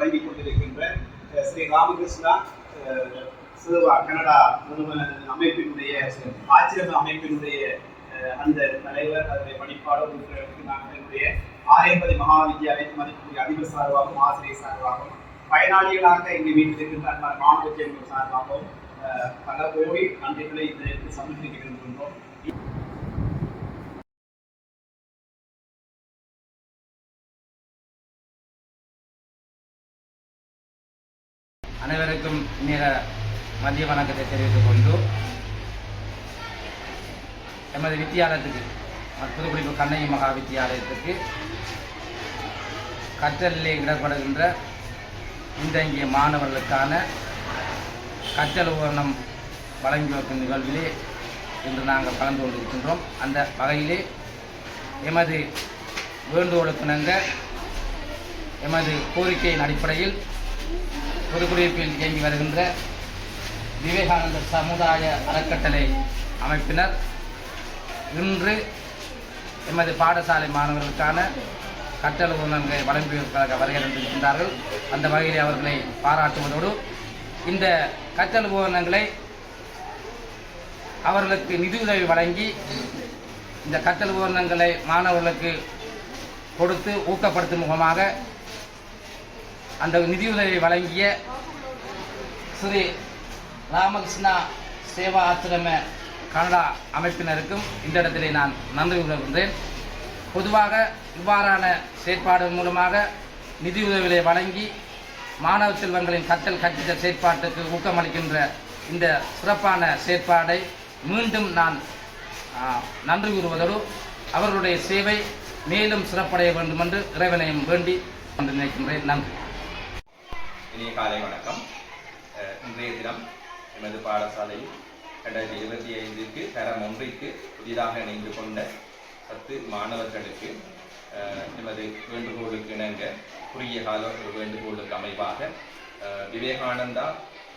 வழங்கி கொண்டிருக்கின்ற ஸ்ரீ ராமகிருஷ்ணா சிறுவா கனடா நிறுவன அமைப்பினுடைய ஆச்சிரம அமைப்பினுடைய அந்த தலைவர் அதனுடைய பணிப்பாளர் நாங்கள் என்னுடைய ஆரியம்பதி மகா மதிப்புக்குரிய அதிபர் சார்பாகவும் ஆசிரியர் சார்பாகவும் பயனாளிகளாக இங்கு வீட்டிருக்கின்ற அன்பான மாணவ சார்பாகவும் பல கோடி நன்றிகளை இந்த சமர்ப்பிக்க விரும்புகின்றோம். அனைவருக்கும் நேர மதிய வணக்கத்தை தெரிவித்துக் கொண்டு எமது வித்தியாலயத்துக்கு புதுக்குடிப்பு கண்ணகி மகா வித்தியாலயத்துக்கு கற்றலிலே இடப்படுகின்ற பின்தங்கிய மாணவர்களுக்கான கற்றல் உபகரணம் வழங்கி வைக்கும் நிகழ்விலே இன்று நாங்கள் கலந்து கொண்டிருக்கின்றோம். அந்த வகையிலே எமது வேண்டுகோளுக்கிணங்க எமது கோரிக்கையின் அடிப்படையில் புதுக்குடியிருப்பில் இயங்கி வருகின்ற விவேகானந்தர் சமுதாய அறக்கட்டளை அமைப்பினர் இன்று எமது பாடசாலை மாணவர்களுக்கான கற்றல் உபகரணங்களை வழங்குவதற்காக வருகை தந்திருக்கின்றார்கள். அந்த வகையில் அவர்களை பாராட்டுவதோடு இந்த கற்றல் உபகரணங்களை அவர்களுக்கு நிதியுதவி வழங்கி இந்த கற்றல் உபகரணங்களை மாணவர்களுக்கு கொடுத்து ஊக்கப்படுத்தும் முகமாக அந்த நிதியுதவி வழங்கிய ஸ்ரீ ராமகிருஷ்ணா சேவா ஆசிரம கனடா அமைப்பினருக்கும் இந்த இடத்திலே நான் நன்றி உணர்கின்றேன் பொதுவாக இவ்வாறான செயற்பாடு மூலமாக நிதியுதவிகளை வழங்கி மாணவ செல்வங்களின் கற்றல் கற்பித்தல் செயற்பாட்டுக்கு ஊக்கமளிக்கின்ற இந்த சிறப்பான செயற்பாடை மீண்டும் நான் நன்றி கூறுவதோடு அவர்களுடைய சேவை மேலும் சிறப்படைய வேண்டும் என்று இறைவனையும் வேண்டி நினைக்கின்றேன். நன்றி. இனிய காலை வணக்கம். இன்றைய தினம் எமது பாடசாலையில் ரெண்டாயிரத்தி இருபத்தி ஐந்திற்கு தரம் ஒன்றிற்கு புதிதாக இணைந்து கொண்ட பத்து மாணவர்களுக்கு எமது வேண்டுகோளுக்கு இணங்க குறுகிய கால ஒரு வேண்டுகோளுக்கு அமைவாக விவேகானந்தா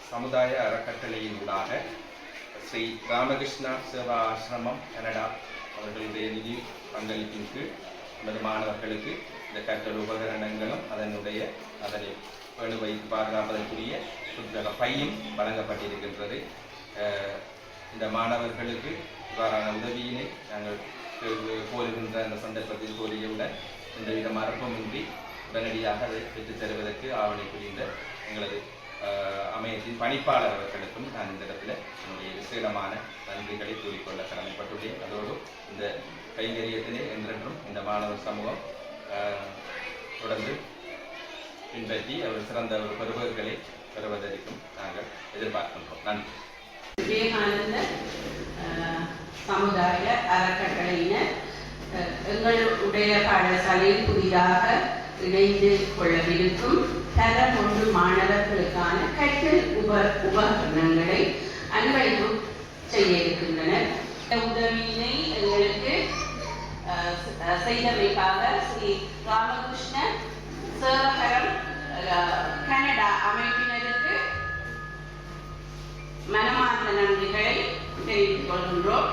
சமுதாய அறக்கட்டளையின் ஊடாக ஸ்ரீ ராமகிருஷ்ணா சேவா ஆசிரமம் கனடா அவர்களுடைய நிதி பங்களிப்பின் கீழ் நமது மாணவர்களுக்கு இந்த கற்றல் உபகரணங்களும் அதனுடைய அதனை பேணு பாதுகாப்பதற்குரிய புத்தக பையும் வழங்கப்பட்டிருக்கின்றது. இந்த மாணவர்களுக்கு இவ்வாறான உதவியினை நாங்கள் கோருகின்ற அந்த சந்தர்ப்பத்தில் கோரியவுடன் எந்தவித மரபமின்றி உடனடியாக அதை பெற்றுத் தருவதற்கு ஆவணை புரிந்த எங்களது அமையத்தின் பணிப்பாளர் அவர்களுக்கும் நான் இந்த இடத்துல என்னுடைய விசேடமான நன்றிகளை கூறிக்கொள்ள கடமைப்பட்டுள்ளேன். அதோடு இந்த கைங்கரியத்தினை என்றென்றும் இந்த மாணவர் சமூகம் தொடர்ந்து பின்பற்றி அவர் சிறந்த ஒரு பெறுபவர்களை பெறுவதற்கும் நாங்கள் எதிர்பார்க்கின்றோம். நன்றி. விவேகானந்த சமுதாய அறக்கட்டளையினர் எங்களுடைய பாடசாலையில் புதிதாக இணைந்து கொள்ளவிருக்கும் தர ஒன்று மாணவர்களுக்கான கற்றல் உப உபகரணங்களை அன்பளிப்பு செய்ய இருக்கின்றனர் உதவியினை எங்களுக்கு செய்தமைக்காக ஸ்ரீ ராமகிருஷ்ண அமைப்பினருக்கு மனமார்ந்த நன்றிகளை தெரிவித்துக் கொள்கின்றோம்